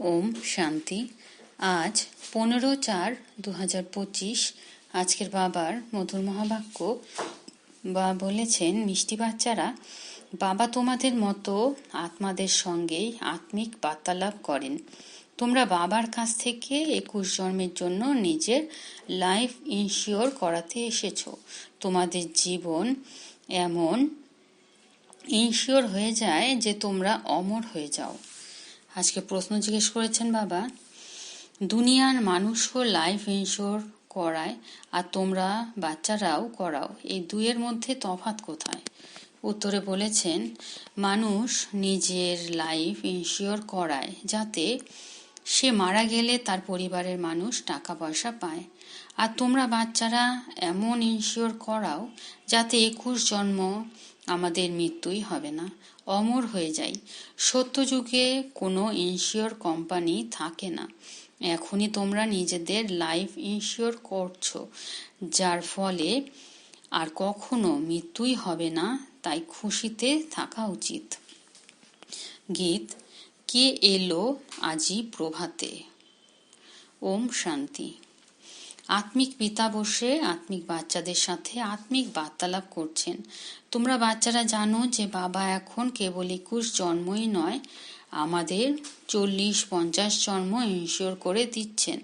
ওম শান্তি। আজ পনেরো চার দু হাজার পঁচিশ। আজকের বাবার মধুর মহাবাক্য বা বলেছেন, মিষ্টি বাচ্চারা, বাবা তোমাদের মতো আত্মাদের সঙ্গেই আত্মিক বার্তালাপ করেন। তোমরা বাবার কাছ থেকে একুশ জন্মের জন্য নিজের লাইফ ইনশিওর করাতে এসেছ। তোমাদের জীবন এমন ইনশিওর হয়ে যায় যে তোমরা অমর হয়ে যাও। আজকে প্রশ্ন জিজ্ঞেস করেছেন বাবা, দুনিয়ার মানুষও লাইফ ইন্স্যুর করায় আর তোমরা বাচ্চারাও করাও, এই দুইয়ের মধ্যে তফাত কোথায়? উত্তরে বলেছেন, মানুষ নিজের লাইফ ইন্স্যুর করায় যাতে সে মারা গেলে তার পরিবারের মানুষ টাকা পয়সা পায়। আর তোমরা বাচ্চারা এমন ইনশিওর করাও যাতে একুশ জন্ম আমাদের মৃত্যুই হবে না। অমর হয়ে যাই সত্যযুগে কোনো ইন্স্যুর কোম্পানি থাকে না। এখনই তোমরা নিজেদের লাইফ ইন্স্যুর করছ, যার ফলে আর কখনো মৃত্যুই হবে না, তাই খুশিতে থাকা উচিত। গীত, কে এলো আজি প্রভাতে? ওম শান্তি। আত্মিক পিতা বসে আত্মিক বাচ্চাদের সাথে আত্মিক বার্তালাপ করছেন। তোমরা বাচ্চারা জানো যে বাবা এখন কেবল একুশ জন্মই নয়, আমাদের চল্লিশ পঞ্চাশ জন্ম ইনশিওর করে দিচ্ছেন।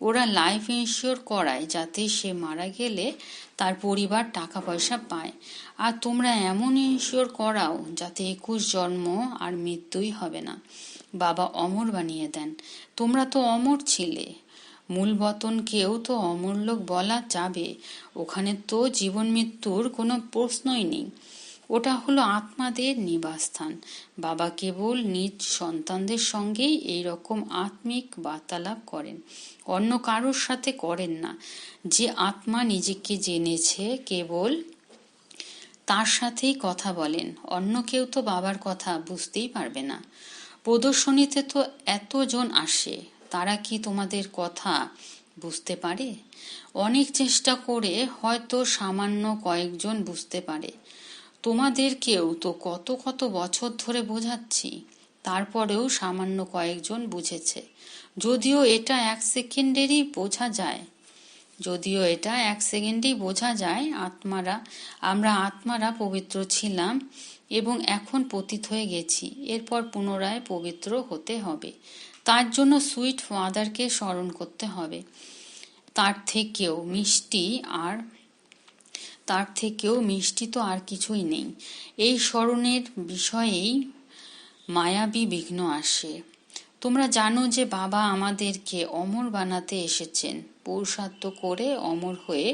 ওরা লাইফ ইনশিওর করায় যাতে সে মারা গেলে তার পরিবার টাকা পয়সা পায়। আর তোমরা এমন ইনশিওর করাও যাতে একুশ জন্ম আর মৃত্যুই হবে না। বাবা অমর বানিয়ে দেন। তোমরা তো অমর ছিলে। মূল বতনকেও তো অমূল্যক বলা যাবে। ওখানে তো জীবন মৃত্যুর কোনো প্রশ্নই নেই। ওটা হলো আত্মাদের নিবাসস্থান। বাবা কেবল নিজ সন্তানদের সঙ্গেই এই রকম আত্মিক বার্তালাপ করেন। অন্য কারোর সাথে করেন না। যে আত্মা নিজেকে জেনেছে কেবল তার সাথেই কথা বলেন। অন্য কেউ তো বাবার কথা বুঝতেই পারবে না। প্রদর্শনীতে তো এতজন আসে। তারা কি তোমাদের কথা বুঝতে পারে? অনেক চেষ্টা করে হয়তো সামান্য কয়েকজন বুঝতে পারে। তোমাদেরকেও তো কত কত বছর ধরে বোঝাচ্ছি। তারপরেও সামান্য কয়েকজন বুঝেছে। যদিও এটা এক সেকেন্ডেরই বোঝা যায়। যদিও এটা এক সেকেন্ডেই বোঝা যায় আত্মারা, আমরা আত্মারা পবিত্র ছিলাম এবং এখন পতিত হয়ে গেছি। এরপর পুনরায় পবিত্র হতে হবে। তার জন্য সুইট ফাদারকে স্মরণ করতে হবে। তার থেকেও মিষ্টি আর তার থেকেও মিষ্টি তো আর কিছুই নেই। এই স্মরণের বিষয়েই মায়াবী বিঘ্ন আসে। তোমরা জানো যে বাবা আমাদেরকে অমর বানাতে এসেছেন। পুরুষার্থ করে অমর হয়ে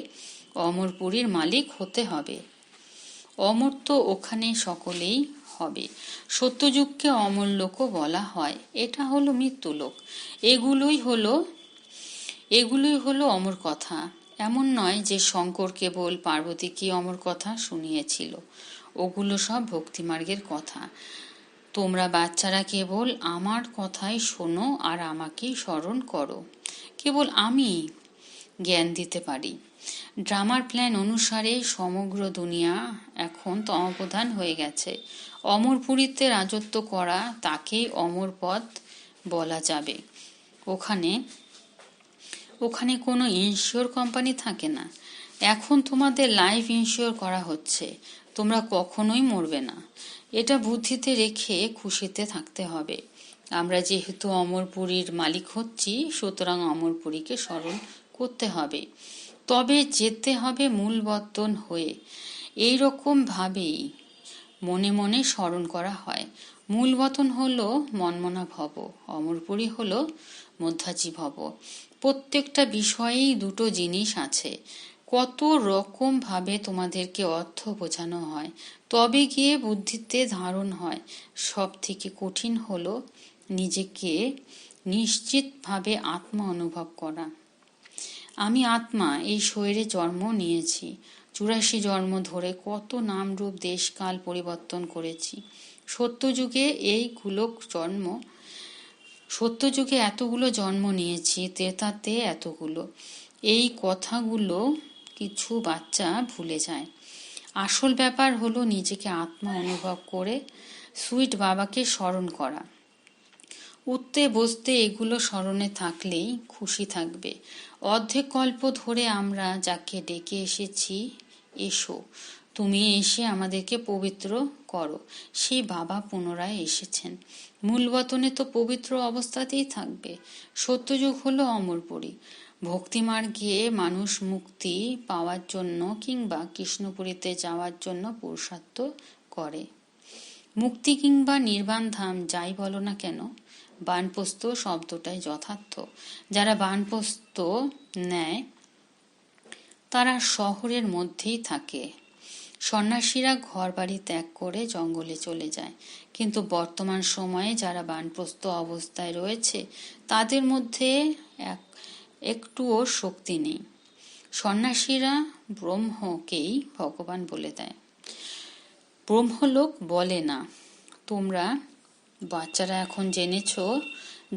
অমরপুরীর মালিক হতে হবে। অমর তো ওখানে সকলেই হবে। সত্যযুগকে অমর লোকও বলা হয়। এটা হলো মৃত্যুলোক। এগুলোই হলো এগুলোই হলো অমর কথা। এমন নয় যে শঙ্কর কেবল পার্বতীকে অমর কথা শুনিয়েছিল। ওগুলো সব ভক্তিমার্গের কথা। তোমরা বাচ্চারা কেবল আমার কথাই শোনো আর আমাকেই স্মরণ করো। কেবল আমি জ্ঞান দিতে পারি। ড্রামার প্ল্যান অনুসারে সমগ্র দুনিয়া এখন তমপ্রধান হয়ে গেছে। অমরপুরীতে রাজত্ব করা তাকেই অমর পথ বলা যাবে। ওখানে ওখানে কোনো ইন্স্যুর কোম্পানি থাকে না। এখন তোমাদের লাইফ ইন্স্যুর করা হচ্ছে। তোমরা কখনোই মরবে না। এটা বুদ্ধিতে রেখে খুশিতে থাকতে হবে। আমরা যেহেতু অমরপুরীর মালিক হচ্ছি, সুতরাং অমরপুরীকে স্মরণ করতে হবে। তবে যেতে হবে মূল বর্তন হয়ে। এই রকম ভাবেই মনে মনে স্মরণ করা হয়। মূল বতন হল মনমনা ভব, অমরপুরী হল মধ্যাচী ভব। প্রত্যেকটা বিষয়েই দুটো জিনিস আছে। কত রকম ভাবে তোমাদেরকে অর্থ বোঝানো হয়, তবে গিয়ে বুদ্ধিতে ধারণ হয়। সব থেকে কঠিন হলো নিজেকে নিশ্চিতভাবে আত্মা অনুভব করা। আমি আত্মা, এই শরীরে জন্ম নিয়েছি। চুরাশি জন্ম ধরে কত নাম রূপ দেশকাল পরিবর্তন করেছি। সত্যযুগে এইগুলো জন্ম, সত্যযুগে এতগুলো জন্ম নিয়েছি তেতাতে এতগুলো। এই কথাগুলো কিছু বাচ্চা ভুলে যায়। আসল ব্যাপার হলো নিজেকে আত্মা অনুভব করে সুইট বাবাকে স্মরণ করা। উঠতে বসতে এগুলো স্মরণে থাকলেই খুশি থাকবে। অর্ধেক গল্প ধরে আমরা যাকে ডেকে এসেছি এসো, তুমি এসে আমাদেরকে পবিত্র করো। সেই বাবা পুনরায় এসেছেন। মূল বতনে তো পবিত্র অবস্থাতেই থাকবে। সত্যযুগ হলো অমরপুরী। ভক্তিমার্গে মানুষ মুক্তি পাওয়ার জন্য কিংবা কৃষ্ণপুরীতে যাওয়ার জন্য পুরুষার্থ করে। মুক্তি কিংবা নির্বাণ ধাম যাই বলো না কেন বানপ্রস্ত শব্দটাই যথার্থ। যারা বানপ্রস্ত নেয় তারা শহরের মধ্যেই থাকে। সন্ন্যাসীরা ঘর বাড়ি ত্যাগ করে জঙ্গলে চলে যায়। কিন্তু বর্তমান সময়ে যারা বানপ্রস্ত অবস্থায় রয়েছে, তাদের মধ্যে এক, একটুও শক্তি নেই। সন্ন্যাসীরা ব্রহ্মকেই ভগবান বলে দেয়। ব্রহ্মলোক বলে না, তোমরা বাচ্চারা এখন জেনেছ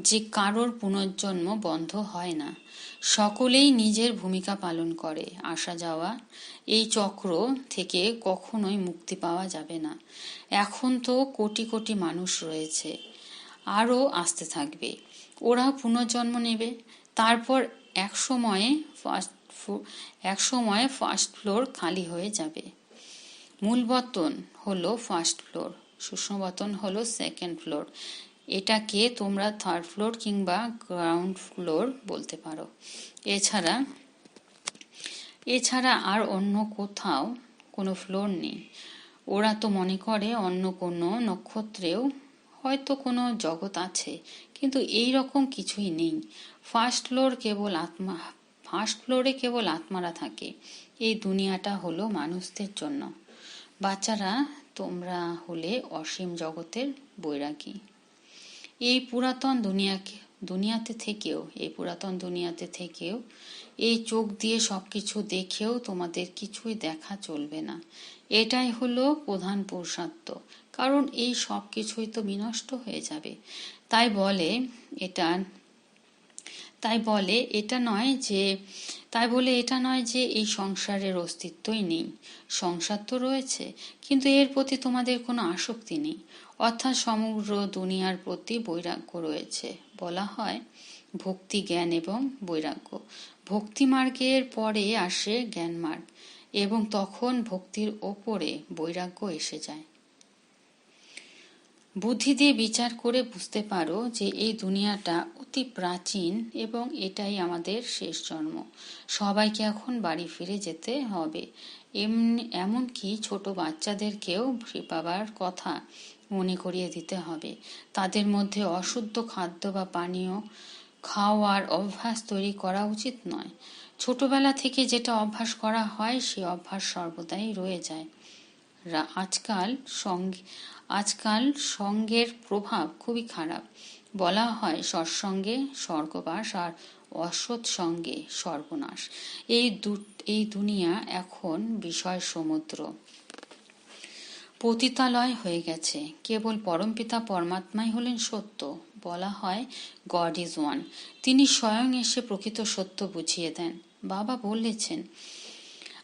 যে কারোর পুনর্জন্ম বন্ধ হয় না। সকলেই নিজের ভূমিকা পালন করে, আসা যাওয়া। এই চক্র থেকে কখনোই মুক্তি পাওয়া যাবে না। এখন তো কোটি কোটি মানুষ রয়েছে, আরও আসতে থাকবে। ওরা পুনর্জন্ম নেবে। তারপর এক সময়ে ফার্স্ট এক সময়ে ফার্স্ট ফ্লোর খালি হয়ে যাবে। মূল বতন হলো ফার্স্ট ফ্লোর সুষমবতন হলো সেকেন্ড ফ্লোর। এটাকে তোমরা থার্ড ফ্লোর কিংবা গ্রাউন্ড ফ্লোর বলতে পারো। এছাড়া এছাড়া আর অন্য কোথাও কোনো ফ্লোর নেই। ওরা তো মনে করে অন্য কোনো নক্ষত্রেও হয়তো কোনো জগৎ আছে, কিন্তু এই রকম কিছুই নেই। ফার্স্ট ফ্লোর কেবল আত্মা ফার্স্ট ফ্লোরে কেবল আত্মারা থাকে। এই দুনিয়াটা হলো মানুষদের জন্য। বাচ্চারা, তোমরা হলে অসীম জগতের বৈরাগী। এই পুরাতন দুনিয়াকে, দুনিয়াতে থেকেও, এই পুরাতন দুনিয়াতে থেকেও, এই চোখ দিয়ে সব কিছু দেখেও তোমাদের কিছুই দেখা চলবে না। এটাই হলো প্রধান পুরুষার্থ। কারণ এই সব কিছুই তো বিনষ্ট হয়ে যাবে। তাই বলে এটা, তাই বলে এটা নয় যে, তাই বলে এটা নয় যে এই সংসারের অস্তিত্বই নেই। সংসার তো রয়েছে, কিন্তু এর প্রতি তোমাদের কোনো আসক্তি নেই। অর্থাৎ সমগ্র দুনিয়ার প্রতি বৈরাগ্য রয়েছে। বলা হয় ভক্তি জ্ঞান এবং বৈরাগ্য। ভক্তি মার্গের পরে আসে জ্ঞান মার্গ এবং তখন ভক্তির ওপরে বৈরাগ্য এসে যায়। বুদ্ধি দিয়ে বিচার করে বুঝতে পারো যে এই দুনিয়াটা অতি প্রাচীন এবং এটাই আমাদের শেষ জন্ম। সবাইকে এখন বাড়ি ফিরে যেতে হবে। এমনি, এমনকি ছোট বাচ্চাদেরকেও পাবার কথা মনে করিয়ে দিতে হবে। তাদের মধ্যে অশুদ্ধ খাদ্য বা পানীয় খাওয়ার অভ্যাস তৈরি করা উচিত নয়। ছোটবেলা থেকে যেটা অভ্যাস করা হয়, সে অভ্যাস সর্বদাই রয়ে যায়। আজকাল সঙ্গে, আজকাল সঙ্গের প্রভাব খুবই খারাপ। বলা হয় সৎসঙ্গে স্বর্গবাস আর অসৎ সঙ্গে সর্বনাশ এই দু এই দুনিয়া এখন বিষয় সমুদ্র। পতিতালয় হয়ে গেছে। কেবল পরমপিতা পরমাত্মাই হলেন সত্য। বলা হয় গড ইজ ওয়ান তিনি স্বয়ং এসে প্রকৃত সত্য বুঝিয়ে দেন। বাবা বলেছেন,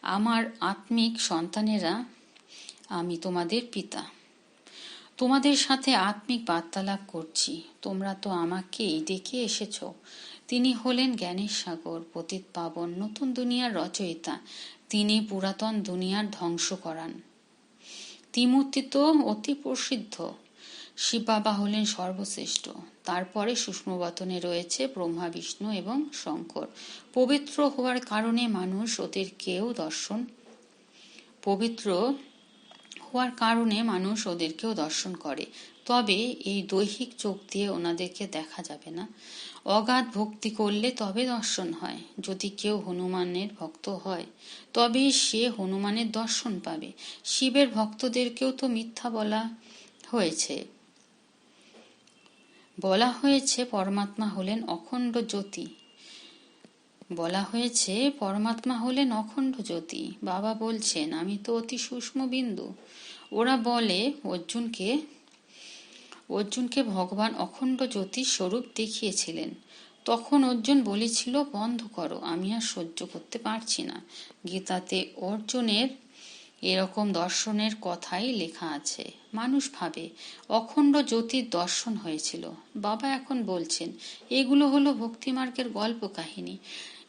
আমার আত্মিক সন্তানেরা, আমি তোমাদের পিতা। তোমাদের সাথে আত্মিক বার্তালাপ করছি। তোমরা তো আমাকেই ডেকে এসেছ। তিনি হলেন জ্ঞানের সাগর, পতিত পাবন, নতুন দুনিয়ার রচয়িতা। তিনি পুরাতন দুনিয়ার ধ্বংস করান। ত্রিমূর্তি তো অতি প্রসিদ্ধ। শিবাবা হলেন সর্বশ্রেষ্ঠ। তারপরে সুষ্মবতনে রয়েছে ব্রহ্মা, বিষ্ণু এবং শঙ্কর। পবিত্র হওয়ার কারণে মানুষ ওদেরকেও দর্শন, পবিত্র হওয়ার কারণে মানুষ ওদেরকেও দর্শন করে। তবে এই দৈহিক চোখ দিয়ে ওনাদেরকে দেখা যাবে না। অগাধ ভক্তি করলে তবে দর্শন হয়। যদি কেউ হনুমানের ভক্ত হয়, তবে সে হনুমানের দর্শন পাবে। শিবের ভক্তদেরকেও তো মিথ্যা বলা হয়েছে। বলা হয়েছে পরমাত্মা হলেন অখণ্ড জ্যোতি। বলা হয়েছে পরমাত্মা হলেন অখণ্ড জ্যোতি। বাবা বলছেন, আমি তো অতি সূক্ষ্ম বিন্দু ওরা বলে, অর্জুনকে অর্জুনকে ভগবান অখণ্ড জ্যোতির স্বরূপ দেখিয়েছিলেন। তখন অর্জুন বলেছিল, বন্ধ করো, আমি আর সহ্য করতে পারছি না। গীতাতে অর্জুনের এরকম দর্শনের কথাই লেখা আছে। মানুষ ভাবে, অখণ্ড জ্যোতির দর্শন হয়েছিল। বাবা এখন বলছেন, এগুলো হলো ভক্তিমার্গের গল্প কাহিনী।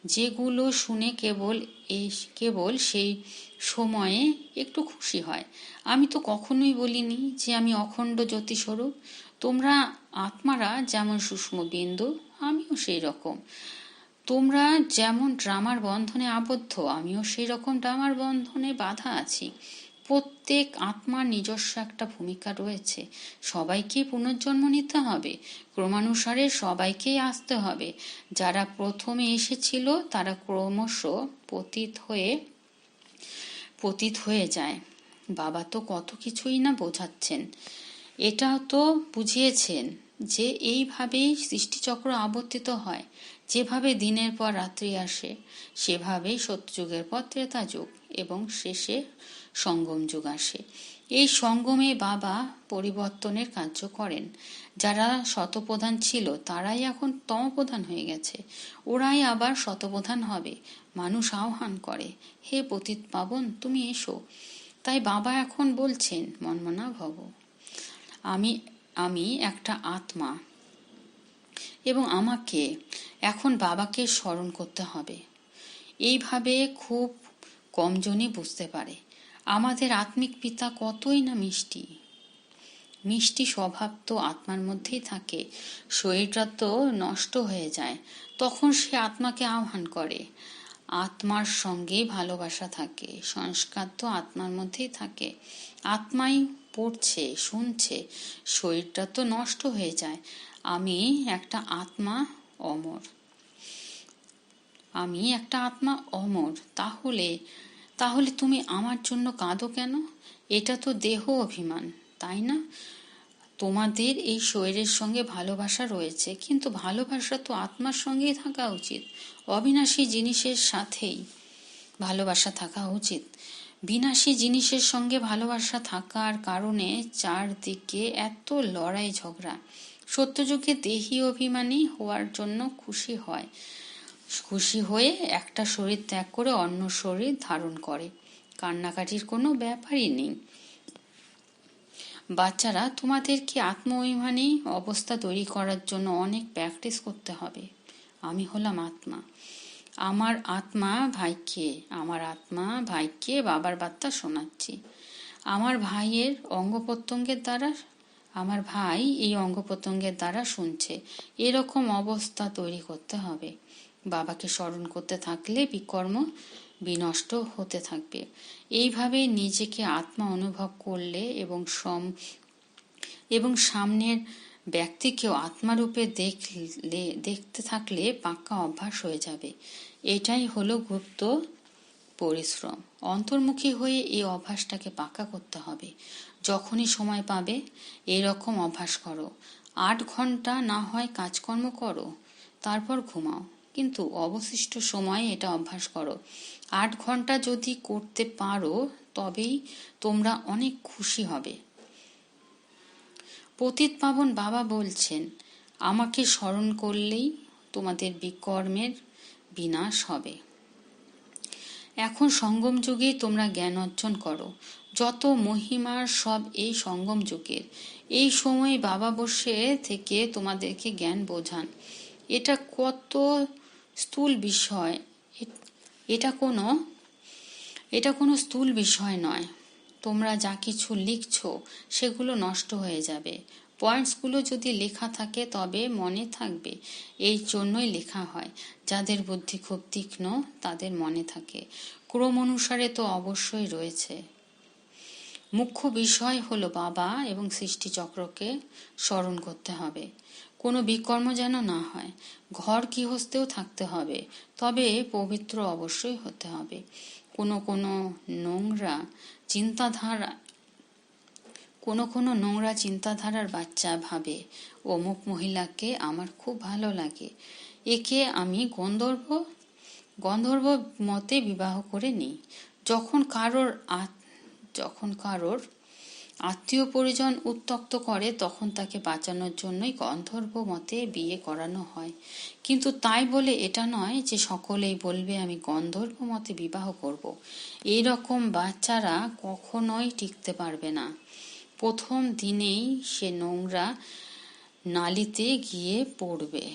যেগুলো শুনে কেবল এই কেবল সেই সময়ে একটু খুশি হয়। আমি তো কখনোই বলিনি যে আমি অখণ্ড জ্যোতিস্বরূপ। তোমরা আত্মারা যেমন সূক্ষ্ম বিন্দু, আমিও সেই রকম তোমরা যেমন ড্রামার বন্ধনে আবদ্ধ, আমিও সেই রকম ড্রামার বন্ধনে বাধা আছি। প্রত্যেক আত্মার নিজস্ব একটা ভূমিকা রয়েছে। সবাইকে পুনর্জন্ম নিতে হবে। ক্রমানুসারে সবাইকেই আসতে হবে। যারা প্রথমে এসেছিল, তারা ক্রমশ পতিত হয়ে পতিত হয়ে যায়। বাবা তো কত কিছুই না বোঝাচ্ছেন। এটাও তো বুঝিয়েছেন যে এইভাবেই সৃষ্টিচক্র আবর্তিত হয়। যেভাবে দিনের পর রাত্রি আসে, সেভাবেই সত্যযুগের পর ত্রেতা যুগ এবং শেষে সঙ্গম যুগ আসে। এই সঙ্গমে বাবা পরিবর্তনের কার্য করেন। যারা শতপ্রধান ছিল, তারাই এখন তমপ্রধান হয়ে গেছে। ওরাই আবার শতপ্রধান হবে। মানুষ আহ্বান করে, হে পতিত পাবন, তুমি এসো। তাই বাবা এখন বলছেন, মনমনা ভব। আমি আমি একটা আত্মা এবং আমাকে এখন বাবাকে স্মরণ করতে হবে। এইভাবে খুব কমজনই বুঝতে পারে। আমাদের আত্মিক পিতা কতই না মিষ্টি। মিষ্টি স্বভাব তো আত্মার মধ্যেই থাকে। শরীরটা তো নষ্ট হয়ে যায়, তখন সে আত্মাকে আহ্বান করে। আত্মার সঙ্গে ভালোবাসা থাকে, সংস্কার তো আত্মার মধ্যেই থাকে। আত্মাই পড়ছে, শুনছে, শরীরটা তো নষ্ট হয়ে যায়। আমি একটা আত্মা অমর। আমি একটা আত্মা অমর, তাহলে তাহলে তুমি আমার জন্য কাঁদো কেন? এটা তো দেহ অভিমান, তাই না? তোমাদের এই শরীরের সঙ্গে ভালোবাসা রয়েছে, কিন্তু ভালোবাসা তো আত্মার সঙ্গেই থাকা উচিত, অবিনাশী জিনিসের সাথেই ভালোবাসা থাকা উচিত। বিনাশী জিনিসের সঙ্গে ভালোবাসা থাকার কারণে চারদিকে এত লড়াই ঝগড়া, সত্যযুগে দেহি অভিমানী হওয়ার জন্য খুশি হয়। খুশি হয়ে একটা শরীর ত্যাগ করে অন্য শরীর ধারণ করে। কান্নাকাটির কোনো ব্যাপারই নেই। বাচ্চারা তোমাদেরকে আত্ম অভিমানী অবস্থা তৈরি করার জন্য অনেক প্র্যাকটিস করতে হবে? আমি হলাম আত্মা। আমার আত্মা ভাইকে, আমার আত্মা ভাইকে বাবার বার্তা শোনাচ্ছি। আমার ভাইয়ের অঙ্গ প্রত্যঙ্গের দ্বারা, আমার ভাই এই অঙ্গ প্রত্যঙ্গের দ্বারা শুনছে। এরকম অবস্থা তৈরি করতে হবে। বাবাকে স্মরণ করতে থাকলে বিকর্ম বিনষ্ট হতে থাকবে। এইভাবে নিজেকে আত্মা অনুভব করলে এবং সম, এবং সামনের ব্যক্তিকেও আত্মারূপে দেখলে, দেখতে থাকলে পাক্কা অভ্যাস হয়ে যাবে। এটাই হলো গুপ্ত পরিশ্রম। অন্তর্মুখী হয়ে এই অভ্যাসটাকে পাক্কা করতে হবে। যখনই সময় পাবে, এরকম অভ্যাস করো। আট ঘণ্টা না হয় কাজকর্ম করো। তারপর ঘুমাও। কিন্তু অবশিষ্ট সময়ে এটা অভ্যাস করো। আট ঘণ্টা যদি করতে পারো, তবেই তোমরা অনেক খুশি হবে। পতিত পাবন বাবা বলছেন, আমাকে স্মরণ করলেই তোমাদের বিকর্মের বিনাশ হবে। এখন সঙ্গম যুগে তোমরা জ্ঞান অর্জন করো। যত মহিমার সব এই সঙ্গম যুগের। এই সময় বাবা বসে থেকে তোমাদেরকে জ্ঞান বোঝান। এটা কত স্থূল বিষয় এটা কোনো এটা কোনো স্থূল বিষয় নয়। তোমরা যা কিছু লিখছ, সেগুলো নষ্ট হয়ে যাবে। পয়েন্টসগুলো যদি লেখা থাকে, তবে মনে থাকবে, এই জন্যই লেখা হয়। যাদের বুদ্ধি খুব তীক্ষ্ণ, তাদের মনে থাকে। ক্রম অনুসারে তো অবশ্যই রয়েছে। মুখ্য বিষয় হলো বাবা এবং সৃষ্টিচক্রকে স্মরণ করতে হবে। কোনো বিকর্ম যেন না হয়। ঘর গৃহস্থেও থাকতে হবে, তবে পবিত্র অবশ্যই হতে হবে। কোনো কোনো নোংরা চিন্তাধারা, কোনো কোনো নোংরা চিন্তাধারার বাচ্চা ভাবে, অমুক মহিলাকে আমার খুব ভালো লাগে, একে আমি গন্ধর্ব গন্ধর্ব মতে বিবাহ করে নিই। যখন কারোর যখন কারোর আত্মীয় পরিজন উত্তক্ত করে, তখন তাকে বাঁচানোর জন্যই গন্ধর্ব মতে বিয়ে করানো হয়। কিন্তু তাই বলে এটা নয় যে সকলেই বলবে, আমি গন্ধর্ব মতে বিবাহ করব। এই রকম বাচ্চারা কখনোই টিকতে পারবে না। প্রথম দিনেই সে নোংরা নালিতে গিয়ে পড়বে,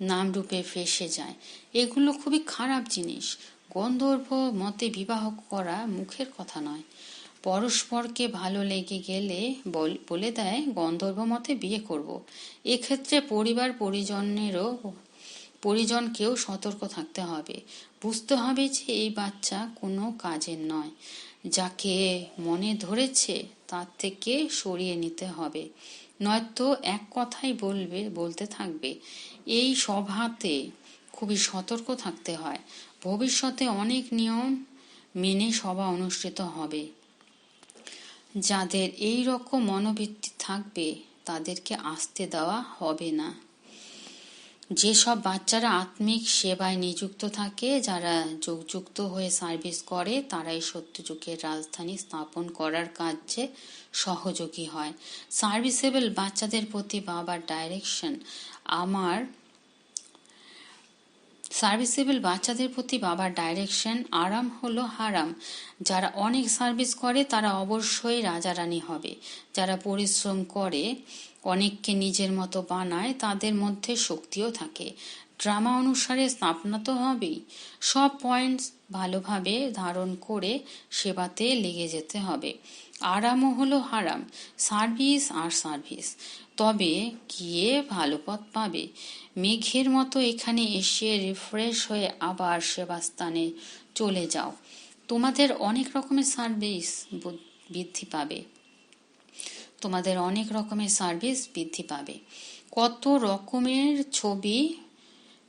নামরূপে ফেসে যায়। এগুলো খুবই খারাপ জিনিস। গন্ধর্ব মতে বিবাহ করা মুখের কথা নয়। পরস্পরকে ভালো লেগে গেলে বলে দেয় গন্ধর্ব মতে বিয়ে করব। এক্ষেত্রে পরিবার পরিজনেরও, পরিজনকেও সতর্ক থাকতে হবে। বুঝতে হবে যে এই বাচ্চা কোনো কাজের নয়। যাকে মনে ধরেছে তার থেকে সরিয়ে নিতে হবে। নয়তো এক কথাই বলবে, বলতে থাকবে। এই সভাতে খুবই সতর্ক থাকতে হয়। ভবিষ্যতে অনেক নিয়ম মেনে সভা অনুষ্ঠিত হবে। যাদের এই রকম মনোবৃত্তি থাকবে, তাদেরকে আসতে দেওয়া হবে না। যেসব বাচ্চারা আত্মিক সেবায় নিযুক্ত থাকে, যারা যোগযুক্ত হয়ে সার্ভিস করে, তারাই সত্যযুগের রাজধানী স্থাপন করার কাজে সহযোগী হয়। সার্ভিসেবল বাচ্চাদের প্রতি বাবার ডাইরেকশন আমার সার্ভিসেবল বাচ্চাদের প্রতি বাবার ডাইরেকশন আরাম হলো হারাম। যারা অনেক সার্ভিস করে, তারা অবশ্যই রাজা রানী হবে। যারা পরিশ্রম করে, অনেককে নিজের মতো বানায়, তাদের মধ্যে শক্তিও থাকে। ড্রামা অনুসারে স্থাপনা তো হবেই। সব পয়েন্টস ভালোভাবে ধারণ করে সেবাতে লেগে যেতে হবে। আরামও হলো হারাম। সার্ভিস আর সার্ভিস। তবে গিয়ে ভালো পথ পাবে। মেঘের মতো এখানে এসে রিফ্রেশ হয়ে আবার সেবাস্থানে চলে যাও। তোমাদের অনেক রকমের সার্ভিস বৃদ্ধি পাবে। তোমাদের অনেক রকমের সার্ভিস বৃদ্ধি পাবে। কত রকমের ছবি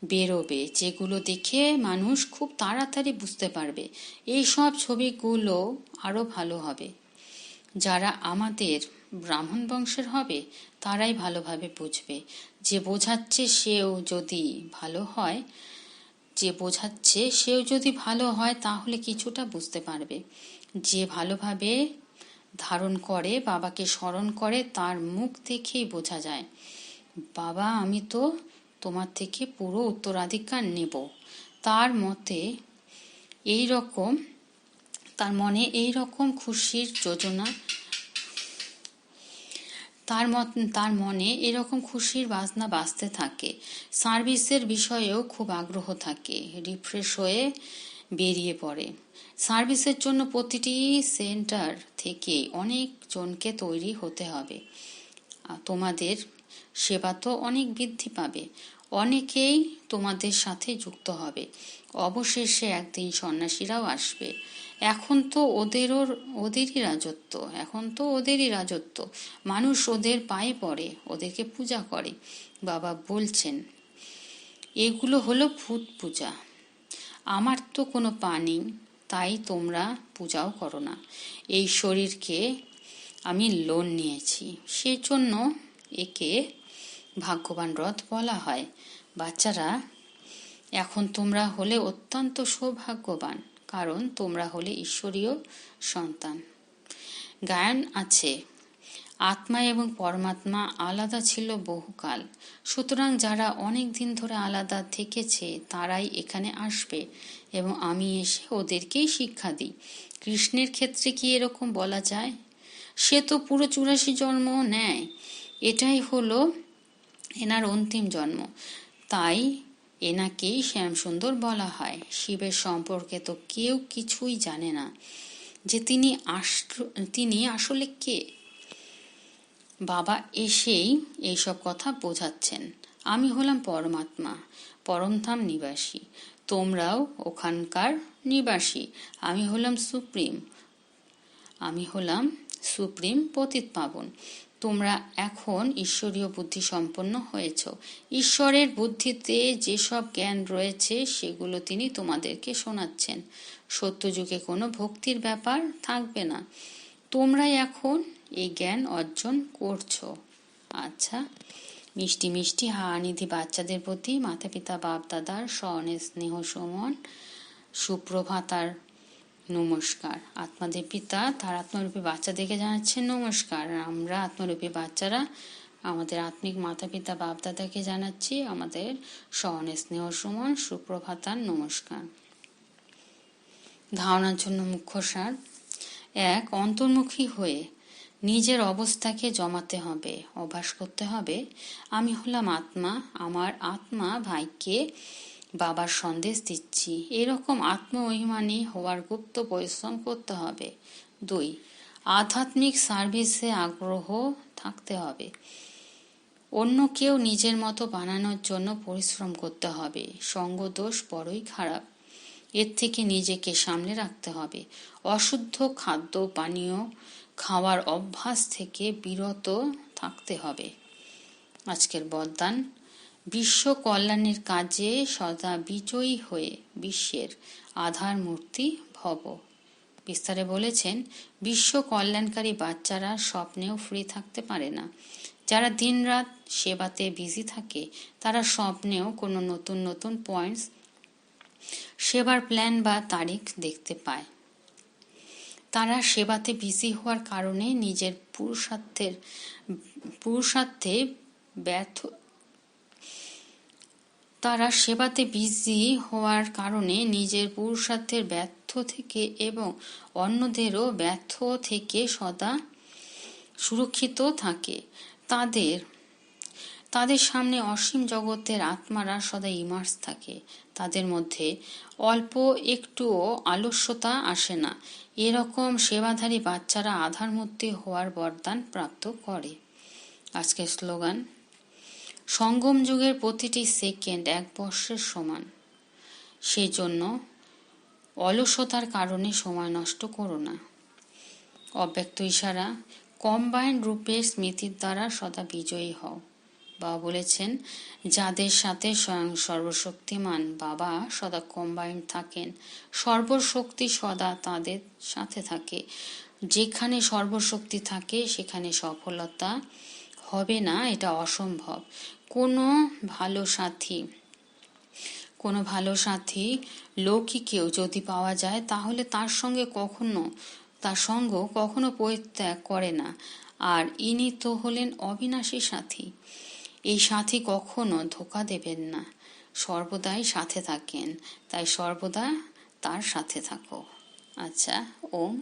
বেরোবে যেগুলো দেখে মানুষ খুব তাড়াতাড়ি বুঝতে পারবে। এই সব ছবিগুলো আরও ভালো হবে। যারা আমাদের ব্রাহ্মণ বংশের হবে, তারাই ভালোভাবে বুঝবে। যে বোঝাচ্ছে সেও যদি ভালো হয়, যে বোঝাচ্ছে সেও যদি ভালো হয়, তাহলে কিছুটা বুঝতে পারবে। যে ভালোভাবে ধারণ করে, বাবাকে স্মরণ করে, তার মুখ দেখেই বোঝা যায়। বাবা, আমি তো তোমার থেকে পুরো উত্তরাধিকার নেব। তার মতে এই রকম, তার মনে এই রকম খুশির যোজনা তার মত, তার মনে এরকম খুশির বাজনা বাজতে থাকে। সার্ভিসের বিষয়েও খুব আগ্রহ থাকে রিফ্রেশ হয়ে বেরিয়ে পড়ে। সার্ভিসের জন্য প্রতিটি সেন্টার থেকে অনেক জনকে তৈরি হতে হবে। তোমাদের সেবা তো অনেক বৃদ্ধি পাবে। অনেকেই তোমাদের সাথে যুক্ত হবে। অবশেষে একদিন সন্ন্যাসীরাও আসবে। এখন তো ওদেরও, ওদেরই রাজত্ব, এখন তো ওদেরই রাজত্ব। মানুষ ওদের পায়ে পড়ে, ওদেরকে পূজা করে। বাবা বলছেন, এগুলো হলো ভূত পূজা। আমার তো কোনো পা নেই, তাই তোমরা পূজাও করো না। এই শরীরকে আমি লোন নিয়েছি। সেজন্য একে ভাগ্যবান রথ বলা হয়। বাচ্চারা, এখন তোমরা হলে অত্যন্ত সৌভাগ্যবান। কারণ তোমরা হলে ঈশ্বরীয় সন্তান। গায়ন আছে। আত্মা এবং পরমাত্মা আলাদা ছিল বহুকাল। সুতরাং যারা অনেক দিন ধরে আলাদা থেকেছে, তারাই এখানে আসবে এবং আমি এসে ওদেরকেই শিক্ষা দিই। কৃষ্ণের ক্ষেত্রে কি এরকম বলা যায়? সে তো পুরো চুরাশি জন্ম নেয়। এটাই হলো এনার অন্তিম জন্ম। তাই এনাকেই শ্যামসুন্দর বলা হয়। শিবের সম্পর্কে তো কেউ কিছুই জানে না যে তিনি তিনি আসলে কে। বাবা এসেই এইসব কথা বোঝাচ্ছেন। আমি হলাম পরমাত্মা, পরমধাম নিবাসী। তোমরাও ওখানকার নিবাসী। আমি হলাম সুপ্রিম, আমি হলাম সুপ্রিম পতিত পাবন তোমরা এখন ঈশ্বরীয় বুদ্ধি সম্পন্ন হয়েছ। ঈশ্বরের বুদ্ধিতে যেসব জ্ঞান রয়েছে, সেগুলো তিনি তোমাদেরকে শোনাচ্ছেন। সত্যযুগে কোনো ভক্তির ব্যাপার থাকবে না। তোমরাই এখন এই জ্ঞান অর্জন করছ। আচ্ছা মিষ্টি মিষ্টি হানিধি বাচ্চাদের প্রতি মাতা পিতা বাপ দাদার স্বর্ণের স্নেহ সুমন, সুপ্রভাতার নমস্কার। আত্মাদের পিতা তার আত্মরূপী বাচ্চাদেরকে জানাচ্ছেন নমস্কার। আমরা আত্মরূপী বাচ্চারা আমাদের আত্মিক মাতা পিতা বাপদাদাকে জানাচ্ছি আমাদের সহনে স্নেহ সুমন, সুপ্রভাতার নমস্কার। ধারণার জন্য মুখ্য সার, এক, অন্তর্মুখী হয়ে নিজের অবস্থাকে জমাতে হবে, অভ্যাস করতে হবে। আমি হলাম আত্মা, আমার আত্মা ভাইকে বাবার সন্দেশ দিচ্ছি। এরকম আত্ম অভিমানী হওয়ার গুপ্ত পরিশ্রম করতে হবে। দুই, আধ্যাত্মিক সার্ভিসে আগ্রহ থাকতে হবে। অন্য কেউ নিজের মতো বানানোর জন্য পরিশ্রম করতে হবে। সঙ্গদোষ বড়ই খারাপ। এর থেকে নিজেকে সামলে রাখতে হবে। অশুদ্ধ খাদ্য পানীয় খাওয়ার অভ্যাস থেকে বিরত থাকতে হবে। আজকের বরদান বিশ্ব কল্যাণের কাজে সদা বিজয়ী হয়ে বিশ্বের আধার মূর্তি ভব। বিস্তারে বলেছেন, বিশ্ব কল্যাণকারী বাচ্চারা স্বপ্নেও ফ্রি থাকতে পারে না। যারা দিনরাত সেবাতে বিজি থাকে, তারা স্বপ্নেও কোনো নতুন নতুন পয়েন্টস সেবার প্ল্যান বা তারিখ দেখতে পায়। তারা সেবাতে বিজি হওয়ার কারণে নিজের পুরুষার্থের, পুরুষার্থে ব্যর্থ তারা সেবাতে বিজি হওয়ার কারণে নিজের পুরুষার্থের ব্যর্থ থেকে এবং অন্যদেরও ব্যর্থ থেকে সদা সুরক্ষিত থাকে। তাদের তাদের সামনে অসীম জগতের আত্মারা সদা ইমার্স থাকে। তাদের মধ্যে অল্প একটুও আলস্যতা আসে না। এরকম সেবাধারী বাচ্চারা আধার মধ্যে হওয়ার বরদান প্রাপ্ত করে। আজকের স্লোগান সঙ্গম যুগের প্রতিটি সেকেন্ড এক বর্ষের সমান। সেই জন্য অলসতার কারণে সময় নষ্ট করো না। অব্যক্ত ইশারা, কম্বাইন রূপে স্মৃতির দ্বারা সদা বিজয়ী হও। বাবা বলেছেন, যাদের সাথে স্বয়ং সর্বশক্তিমান বাবা সদা কম্বাইন থাকেন, সর্বশক্তি সদা তাদের সাথে থাকে। যেখানে সর্বশক্তি থাকে, সেখানে সফলতা হবে না, এটা অসম্ভব। কোনো ভালো সাথী, কোনো ভালো সাথী লৌকিকেও যদি পাওয়া যায়, তাহলে তার সঙ্গে কখনো, তার সঙ্গ কখনো পরিত্যাগ করে না। আর ইনি তো হলেন অবিনাশী সাথী। এই সাথী কখনো ধোকা দেবেন না। সর্বদাই সাথে থাকেন। তাই সর্বদা তার সাথে থাকো। আচ্ছা ওম